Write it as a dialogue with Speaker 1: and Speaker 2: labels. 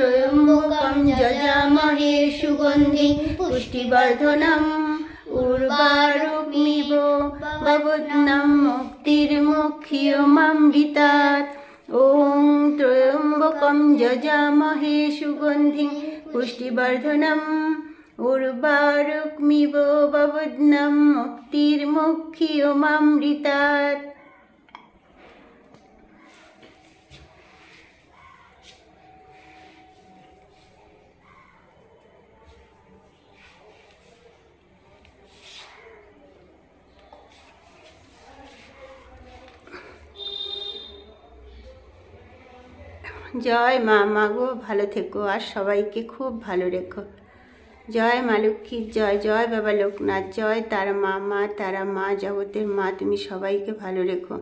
Speaker 1: ত্রয়ম্বকম যজামহে সুগন্ধি পুষ্টিবর্ধনম উর্বারুগ্মিব ভবদ্নাম মুক্তির্মুক্ষিয়মামৃতাৎ ওং ত্রয়ম্বকম যজামহে সুগন্ধি পুষ্টিবর্ধনম উর্বারুগ্মিব ভবদ্নাম মুক্তির্মুক্ষিয়মামৃতাৎ জয় মা মা গো, ভালো থেকো আর সবাইকে খুব ভালো রেখো। জয় মা লক্ষ্মীর জয় জয় বাবা লোকনাথ, জয় তারা মা মা তারা মা, জগতের মা, তুমি সবাইকে ভালো রেখো।